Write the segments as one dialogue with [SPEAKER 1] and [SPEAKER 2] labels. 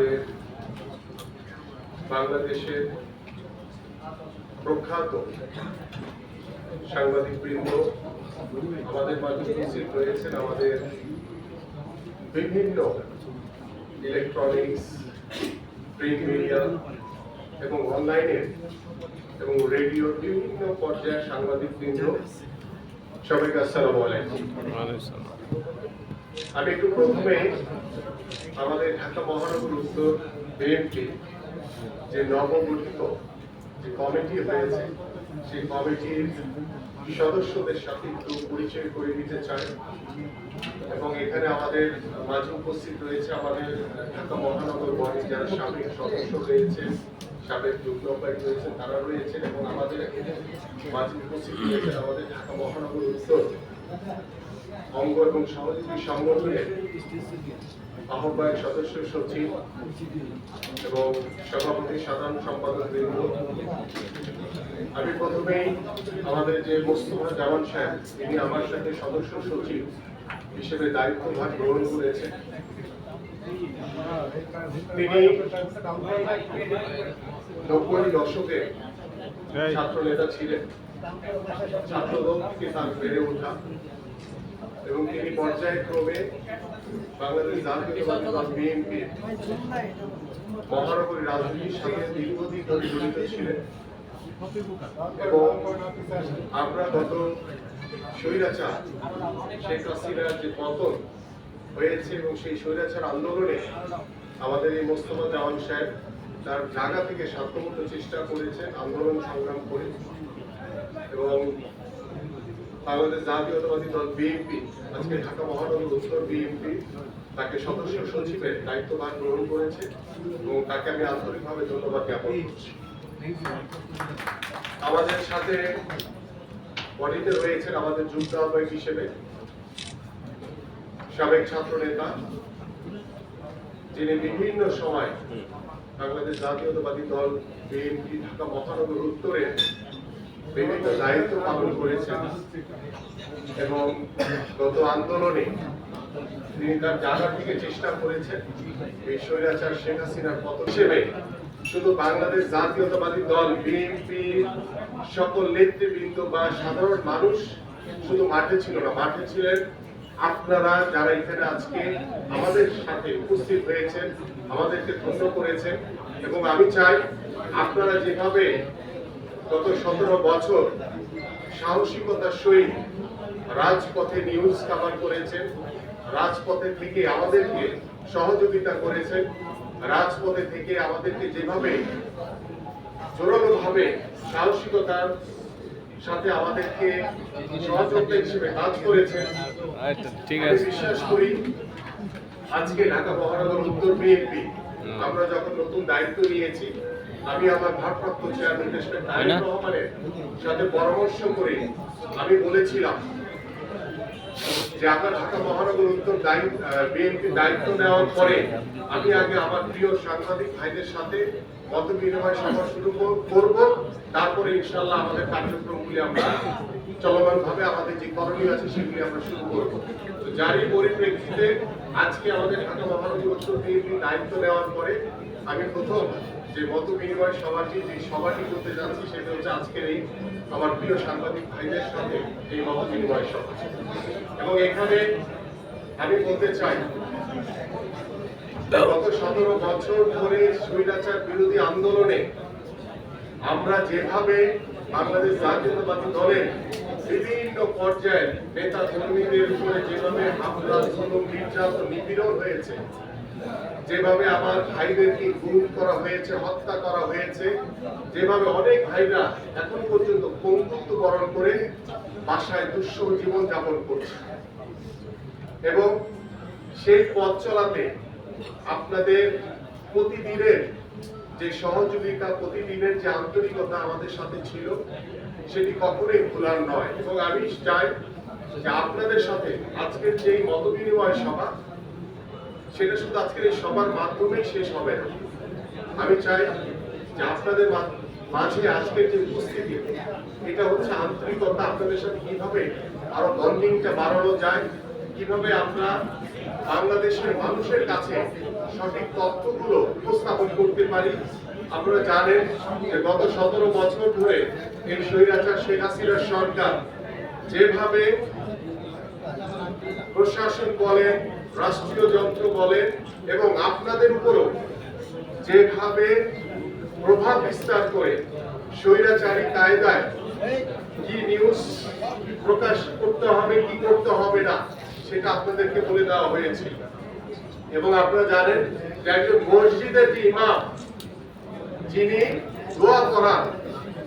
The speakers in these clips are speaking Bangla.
[SPEAKER 1] আমাদের বাংলাদেশের প্রখ্যাত সাংবাদিক বৃন্দ আমাদের মাঝে উপস্থিত রয়েছেন আমাদের বিভিন্ন ইলেকট্রনিক্স প্রিন্ট মিডিয়া এবং অনলাইনে এবং রেডিওর বিভিন্ন পর্যায়ের সাংবাদিক বৃন্দ। সবাইকে আসসালামু আলাইকুম। আমি একটু প্রথমে আমাদের ঢাকা মহানগর উত্তর বিএনপি যে নবগঠিত যে কমিটি হয়েছে, সেই কমিটির সদস্যদের সাথে একটু পরিচয় করে দিতে চাই। এবং এখানে আমাদের মাঝে উপস্থিত রয়েছে আমাদের ঢাকা মহানগর বডি যারা সাবেক সদস্য রয়েছে, সাবেক যুগ্ম রয়েছেন তারা রয়েছেন এবং আমাদের এখানে মাঝে উপস্থিত রয়েছেন আমাদের ঢাকা মহানগর উত্তর অঙ্গ এবং সহযোগী সংগঠনের আহ্বায়ক সদস্য সচিব এবং সভাপতি সাধারণ সম্পাদক বৃন্দ। আমি প্রথমেই আমাদের যে মোস্তফা জামান সাহেব তিনি আমার সাথে সদস্য সচিব হিসেবে দায়িত্বভার গ্রহণ করেছেন। তিনি নব্বই দশকে ছাত্র নেতা ছিলেন। ছাত্রদল থেকে তার বেড়ে ওঠা। এবং তিনি পর্যায়ক্রমে বাংলাদেশ জাতীয়তাবাদী দল বিএনপি মহানগরী রাজনীতির সাথে দীর্ঘদিন ধরে জড়িত ছিলেন। আমরা গত স্বৈরাচার, শেখ হাসিনার যে পতন হয়েছে এবং সেই স্বৈরাচার আন্দোলনে আমাদের এই মোস্তফা জামান সাহেব তার জায়গা থেকে সাধ্যমতো চেষ্টা করেছেন, আন্দোলন সংগ্রাম করে। এবং বাংলাদেশ জাতীয়তাবাদী দল বিএনপি, আজকে ঢাকা মহানগর উত্তর বিএনপি, তাকে সদস্য সচিবের দায়িত্বভার গ্রহণ করেছে এবং তাকে আমি আন্তরিকভাবে ধন্যবাদ জ্ঞাপন করছি। আমাদের সাথে বডিতে রয়েছেন আমাদের যুদ্ধ আহ্বায়ক হিসেবে সাবেক ছাত্র নেতা যিনি বিভিন্ন সময় বাংলাদেশ জাতীয়তাবাদী দল বিএনপি, ঢাকা মহানগর উত্তরে বিভিন্ন দায়িত্ব পালন করেছেন এবং গত আন্দোলনে তিনি তার জায়গা থেকে চেষ্টা করেছেন এই স্বৈরাচার শেখ হাসিনার পতন হিসেবে শুধু বাংলাদেশ জাতীয়তাবাদী দল, বিএনপি, সকল নেতৃবৃন্দ বা সাধারণ মানুষ শুধু মাঠে ছিল না, মাঠে ছিলেন আপনারা যারা এখানে আজকে আমাদের সাথে উপস্থিত হয়েছেন, আমাদেরকে ধন্য করেছেন এবং আমি চাই আপনারা যেভাবে গত সতেরো বছর সাহসিকতার সহিত রাজপথে নিউজ কাভার করেছেন রাজপথে থেকে আমাদেরকে সহযোগিতা করেছেন রাজপথে থেকে আমাদেরকে যেভাবে জোরালো ভাবে সাহসিকতার সাথে আমাদেরকে সহযোগিতা হিসেবে কাজ করেছেন
[SPEAKER 2] আচ্ছা ঠিক আছে।
[SPEAKER 1] বিশ্বাস করি আজকে ঢাকা মহানগর উত্তর বিএনপি আমরা যখন নতুন দায়িত্ব নিয়েছি আমি আমার ভারপ্রাপ্ত চেয়ারম্যান তারেক রহমানের সাথে পরামর্শ করে আমি বলেছিলাম যে আমরা ঢাকা মহানগর উত্তর বিএনপি দায়িত্ব নেওয়ার পরে আমি আগে আমার প্রিয় সাংবাদিক ভাইদের সাথে মত বিনিময় সভা শুরু করব। তারপরে ইনশাল্লাহ আমাদের কার্যক্রমগুলি আমরা চলমান ভাবে আমাদের যে করণীয় আছে সেগুলি আমরা শুরু করব। তো যারই পরিপ্রেক্ষিতে আজকে আমাদের ঢাকা মহানগর উত্তর বিএনপি দায়িত্ব নেওয়ার পরে আমি প্রথম যে মত বিনিময় সভাটি, যে সভাটি করতে যাচ্ছি, সেটা হচ্ছে আজকের এই আমার প্রিয় সাংবাদিক ভাইদের সাথে এই মত বিনিময় সভা। এবং এখানে আমি বলতে চাই, গত সতেরো বছর ধরে স্বৈরাচার বিরোধী আন্দোলনে আমরা যেভাবে বাংলাদেশ জাতীয়তাবাদী দলের বিভিন্ন পর্যায়ের নেতা কর্মীদের উপরে যেভাবে হামলা নির্যাতন, নিপীড়ন হয়েছে যেভাবে আমার ভাইদেরকে গুম করা হয়েছে, হত্যা করা হয়েছে, যেভাবে অনেক ভাইরা এখন পর্যন্ত বন্ধুত্ব বরণ করে বাসায় দুঃসহ জীবন যাপন করছে। এবং সেই পথ চলাতে আপনাদের প্রতিদিনের যে সহযোগিতা, প্রতিদিনের যে আন্তরিকতা আমাদের সাথে ছিল, সেটি কখনোই ভুলার নয়। এবং আমি চাই যে আপনাদের সাথে আজকের যে মত বিনিময় সভা সেটা শুধু আজকের এই সবার মাধ্যমেই শেষ হবে না। আমি চাই যে আপনাদের মাঝে আজকের যে উপস্থিতি, এটা হচ্ছে আন্তরিকতা আপনাদের সাথে কীভাবে আরও বন্ডিংটা বাড়ানো যায়, কীভাবে আমরা বাংলাদেশের মানুষের কাছে সঠিক তথ্যগুলো উপস্থাপন করতে পারি। আপনারা জানেন যে গত সতেরো বছর ধরে এই স্বৈরাচার শেখ হাসিনার সরকার যেভাবে প্রশাসন বলেন রাষ্ট্রীয় যন্ত্র বলেন এবং আপনাদের উপরও যেভাবে প্রভাব বিস্তার করে স্বৈরাচারী কায়দায় কি নিউজ প্রকাশ করতে হবে, কি করতে হবে না, সেটা আপনাদেরকে বলে দেওয়া হয়েছে। এবং আপনারা জানেন যে একজন মসজিদের যে ইমাম, যিনি দোয়া করান,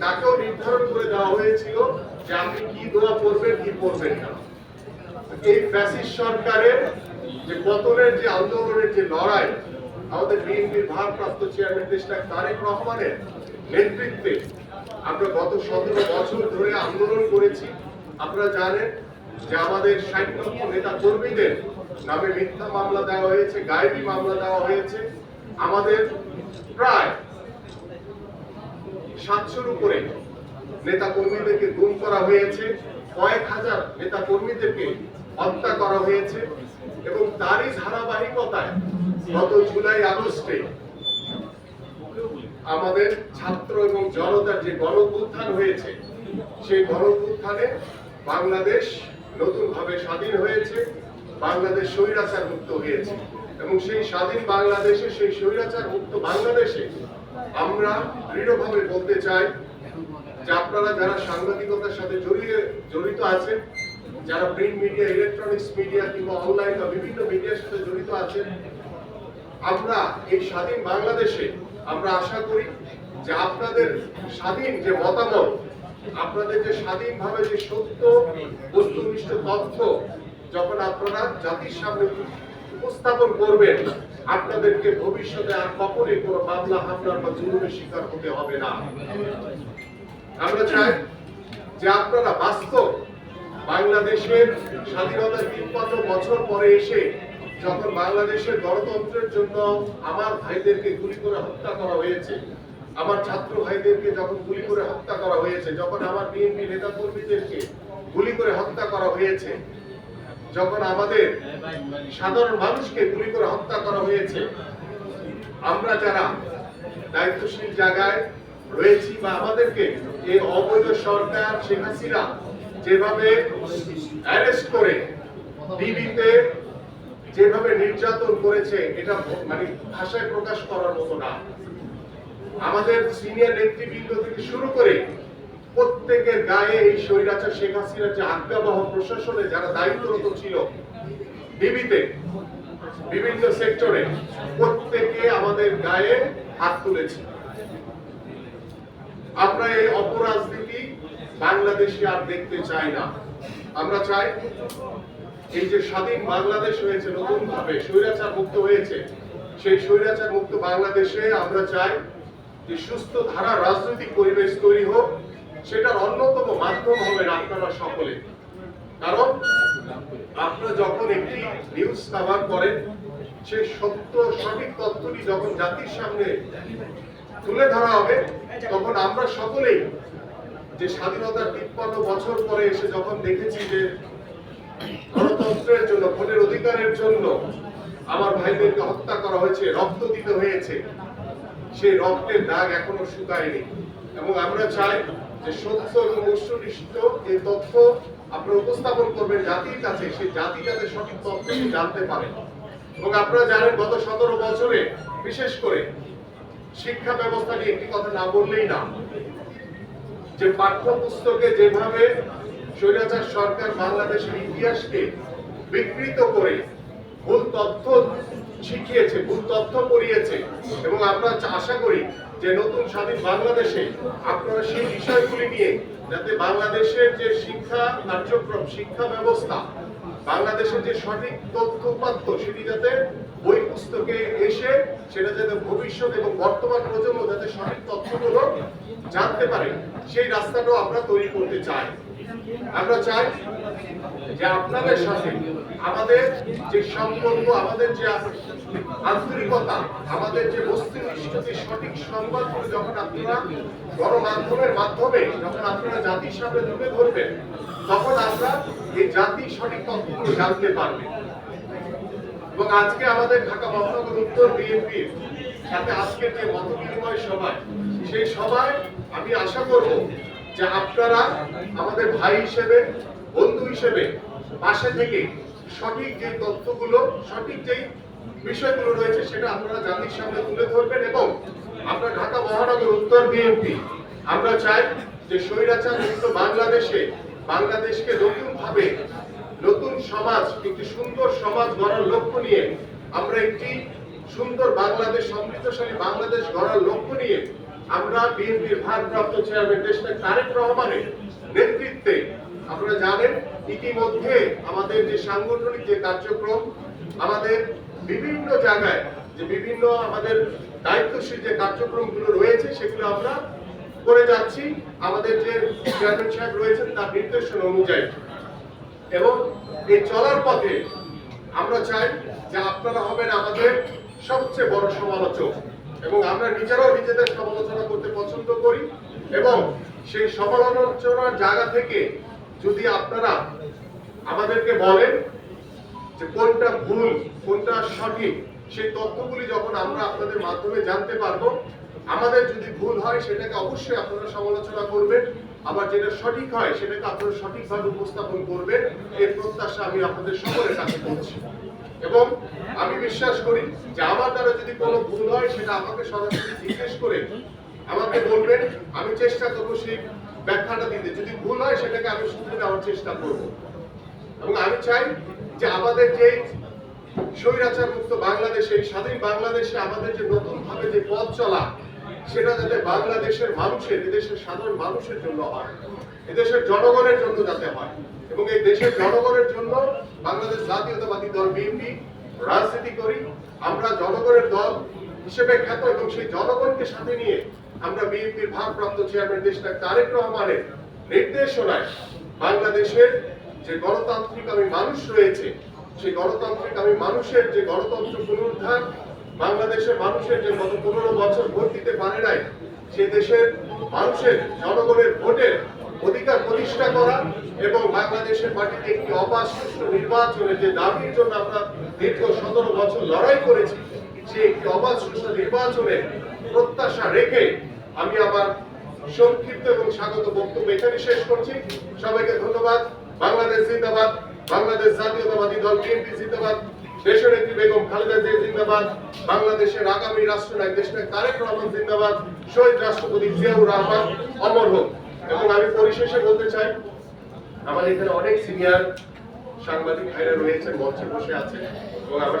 [SPEAKER 1] তাকেও নির্ধারণ করে দেওয়া হয়েছিল যে আপনি কি দোয়া করবেন, কি করবেন না। এই ফ্যাসিস্ট সরকারের যে পতনের যে আন্দোলনের যে লড়াই, আমাদের বিএনপির ভারপ্রাপ্ত চেয়ারম্যান দেশটা তারেক রহমানের নেতৃত্বে আমরা গত সতেরো বছর ধরে আন্দোলন করেছি। আপনারা জানেন যে আমাদের ষাট লক্ষ নেতা কর্মীদের নামে মিথ্যা মামলা দেওয়া হয়েছে, গায়েবী মামলা দেওয়া হয়েছে। আমাদের প্রায় সাতশোর উপরে নেতা কর্মীদেরকে গুম করা হয়েছে। কয়েক হাজার নেতা কর্মীদেরকে হত্যা করা হয়েছে। এবং তারই ধারাবাহিকতায় গত জুলাই আগস্টে আমাদের ছাত্র এবং জনতার যে গণ হয়েছে, সেই গণ বাংলাদেশ নতুনভাবে স্বাধীন হয়েছে, বাংলাদেশ স্বৈরাচার মুক্ত হয়েছে এবং সেই স্বাধীন বাংলাদেশে, সেই স্বৈরাচার মুক্ত বাংলাদেশে আমরা দৃঢ়ভাবে বলতে চাই যে আপনারা যারা সাংবাদিকতার সাথে জড়িয়ে জড়িত আছেন যারা প্রিন্ট মিডিয়া ইলেকট্রনিক্স মিডিয়া কিংবা অনলাইন বা বিভিন্ন মিডিয়ার সাথে জড়িত আছেন, আমরা এই স্বাধীন বাংলাদেশে আমরা আশা করি যে আপনাদের স্বাধীন যে মতামত, আপনাদের যে স্বাধীনভাবে যে সত্য, বস্তুনিষ্ঠ তথ্য যখন আপনারা জাতির সামনে উপস্থাপন করবেন, আপনাদেরকে ভবিষ্যতে আর কখনই কোনো মামলা হামলার বা জুলুমের শিকার হতে হবে না। আমরা চাই যে আপনারা বাস্তব বাংলাদেশের স্বাধীনতার তিন তিপ্পান্ন বছর পরে এসে যখন বাংলাদেশের গণতন্ত্রের জন্য আমার ভাইদেরকে গুলি করে হত্যা করা হয়েছে, আমার ছাত্র ভাইদেরকে যখন গুলি করে হত্যা করা হয়েছে, যখন আমার বিএনপি নেতা কর্মীদেরকে গুলি করে হত্যা করা হয়েছে, যখন আমাদের সাধারণ মানুষকে গুলি করে হত্যা করা হয়েছে, আমরা যারা দায়িত্বশীল জায়গায় রয়েছি বা আমাদেরকে এই অবৈধ সরকার, শেখ হাসিনা যেভাবে অ্যারেস্ট করে ডিবিতে যেভাবে নির্যাতন করেছে, এটা মানে ভাষায় প্রকাশ করার মতো না। আমাদের সিনিয়র নেতৃবৃন্দ থেকে শুরু করে প্রত্যেকের গায়ে এই স্বৈরাচার শেখ হাসিনার যে আজ্ঞাবহ প্রশাসনে যারা দায়িত্বরত ছিল ডিবিতে বিভিন্ন সেক্টরে প্রত্যেকে আমাদের গায়ে হাত তুলেছে। আমরা এই অপরাজনীতি বাংলাদেশে আর দেখতে চাই না। আমরা চাই এই যে স্বাধীন বাংলাদেশ হয়েছে নতুন ভাবে স্বৈরাচার মুক্ত হয়েছে, সেই স্বৈরাচার মুক্ত বাংলাদেশে আমরা চাই যে সুস্থ ধারা, রাজনৈতিক পরিবেশ তৈরি হোক, সেটার অন্যতম মাধ্যম হবেন আপনারা সকলে। কারণ আপনারা যখন একটি নিউজ কাভার করেন সে সত্য, সঠিক তথ্যটি যখন জাতির সামনে তুলে ধরা হবে, তখন আমরা সকলেই যে স্বাধীনতার তিপ্পান্ন বছর পরে এসে যখন দেখেছি যে গণতন্ত্রের জন্য, ভোটের অধিকারের জন্য আমার ভাইদেরকে হত্যা করা হয়েছে, রক্ত দিতে হয়েছে, সেই রক্তের দাগ এখনও শুকায়নি। এবং আমরা চাই যে সত্য এবং বস্তুনিষ্ঠ এই তথ্য আপনারা উপস্থাপন করবেন জাতির কাছে, সেই জাতি যাতে সঠিক তথ্যটি জানতে পারে। এবং আপনারা জানেন, গত সতেরো বছরে, বিশেষ করে শিক্ষা ব্যবস্থা নিয়ে একটি কথা না বললেই না। যে পাঠ্যপুস্তকে যেভাবে স্বৈরাচার সরকার বাংলাদেশের ইতিহাসকে বিকৃত করে ভুল তথ্য শিখিয়েছে ভুল তথ্য পড়িয়েছে, এবং আমরা আশা করি যে নতুন স্বাধীন বাংলাদেশে আপনারা সেই বিষয়গুলি নিয়ে যাতে বাংলাদেশের যে শিক্ষা কার্যক্রম, শিক্ষা ব্যবস্থা, বাংলাদেশের যে সঠিক তথ্য উপাত্ত, সেটি যাতে বই পুস্তকে এসে সেটা যাতে ভবিষ্যৎ এবং বর্তমান প্রজন্ম যাতে সঠিক তথ্যগুলো জানতে পারে, সেই রাস্তাটাও আমরা তৈরি করতে চাই। আমরা চাই যে আপনাদের সাথে আমাদের যে সম্পর্ক, আমাদের যে আন্তরিকতা, আমাদের যে বস্তুনিষ্ঠ যে সঠিক সংবাদগুলো যখন আপনারা গণমাধ্যমের মাধ্যমে যখন আপনারা জাতির সামনে তুলে ধরবেন, তখন আমরা এই জাতির সঠিক তথ্যগুলো জানতে পারবেন এবং আজকে আমাদের ঢাকা মহানগর উত্তর বিএনপির সাথে আজকের যে মত বিনিময় সভায়, সেই সভায় আমি আশা করব যে আপনারা আমাদের ভাই হিসেবে, বন্ধু হিসেবে পাশে থেকে সঠিক যে তথ্যগুলো, সঠিক যেই বিষয়গুলো রয়েছে সেটা আপনারা জাতির সামনে তুলে ধরবেন এবং আমরা ঢাকা মহানগর উত্তর বিএনপি, আমরা চাই যে স্বৈরাচার মুক্ত বাংলাদেশে বাংলাদেশকে নতুন ভাবে নতুন সমাজ, একটি সুন্দর সমাজ গড়ার লক্ষ্য নিয়ে আমরা একটি সুন্দর বাংলাদেশ, সমৃদ্ধশালী বাংলাদেশ গড়ার লক্ষ্য নিয়ে আমরা বিএনপির ভারপ্রাপ্ত চেয়ারম্যান দেশনায়ক তারেক রহমানের নেতৃত্বে, আপনারা জানেন, ইতিমধ্যে আমাদের যে সাংগঠনিক যে কার্যক্রম, আমাদের বিভিন্ন জায়গায় যে বিভিন্ন আমাদের দায়িত্বশীল যে কার্যক্রমগুলো রয়েছে, সেগুলো আমরা করে যাচ্ছি। আমাদের যে চেয়ারম্যান সাহেব রয়েছেন, তার নির্দেশনা অনুযায়ী। এবং এই চলার পথে আমরা চাই যে আপনারা হবেন আমাদের সবচেয়ে বড় সমালোচক। এবং আমরা নিজেরাও নিজেদের সমালোচনা করতে পছন্দ করি এবং সেই সমালোচনার জায়গা থেকে যদি আপনারা আমাদেরকে বলেন যে কোনটা ভুল, কোনটা সঠিক, সেই তথ্যগুলি যখন আমরা আপনাদের মাধ্যমে জানতে পারব, আমাদের যদি ভুল হয় সেটাকে অবশ্যই আপনারা সমালোচনা করবেন। আবার যেটা সঠিক হয়, সেটাকে আপনারা সঠিকভাবে উপস্থাপন করবেন এই প্রত্যাশা আমি আপনাদের সকলের কাছে করছি। এবং আমি বিশ্বাস করি যে আমার দ্বারা যদি কোনো ভুল হয়, সেটা আমাকে সরাসরি জিজ্ঞেস করে আমাকে বলবেন। আমি চেষ্টা করব সেই ব্যাখ্যাটা দিতে। যদি ভুল হয়, সেটাকে আমি শুনতে দেওয়ার চেষ্টা করব। এবং আমি চাই যে আমাদের যে স্বৈরাচার মুক্ত বাংলাদেশে স্বাধীন বাংলাদেশে আমাদের যে নতুন ভাবে যে পথ চলা সেটা যাতে বাংলাদেশের মানুষের, এদেশের সাধারণ মানুষের জন্য হয়, এদেশের জনগণের জন্য যাতে হয়। এবং এই দেশের জনগণের জন্য বাংলাদেশ জাতীয়তাবাদী দল বিএনপি, রাজনীতি করি, আমরা জনগণের দল হিসেবে খ্যাত এবং সেই জনগণকে সাথে নিয়ে আমরা বিএনপির ভারপ্রাপ্ত চেয়ারম্যান দেশনায়ক তারেক রহমানের নির্দেশনায় বাংলাদেশের যে গণতান্ত্রিক আমি মানুষ রয়েছে, সেই গণতান্ত্রিক আমি মানুষের যে গণতন্ত্র পুনরুদ্ধার বাংলাদেশের মানুষের যে গত পনেরো বছর ভোট দিতে পারে নাই, সে দেশের মানুষের জনগণের ভোটের অধিকার প্রতিষ্ঠা করা এবং বাংলাদেশের মাটিতে একটি অবাধ সুষ্ঠু নির্বাচনের যে দাবির জন্য আমরা দীর্ঘ সতেরো বছর লড়াই করেছি সেই একটি অবাধ সুষ্ঠু প্রত্যাশা রেখে আমি আমার সংক্ষিপ্ত এবং স্বাগত বক্তব্য এখানে শেষ করছি। সবাইকে ধন্যবাদ। বাংলাদেশ জিন্দাবাদ। বাংলাদেশ জাতীয়তাবাদী দল, বিএনপি জিন্দাবাদ। দেশনেত্রী বেগম খালেদা জিয়া জিন্দাবাদ, বাংলাদেশের আগামী রাষ্ট্রনায়ক দেশনায়ক তারেক রহমান জিন্দাবাদ, শহীদ রাষ্ট্রপতি জিয়াউর রহমান অমর হোক। এবং আমি পরিশেষে বলতে চাই, আমার এখানে অনেক সিনিয়র সাংবাদিক ভাইরা রয়েছেন মঞ্চে বসে আছেন এবং আমার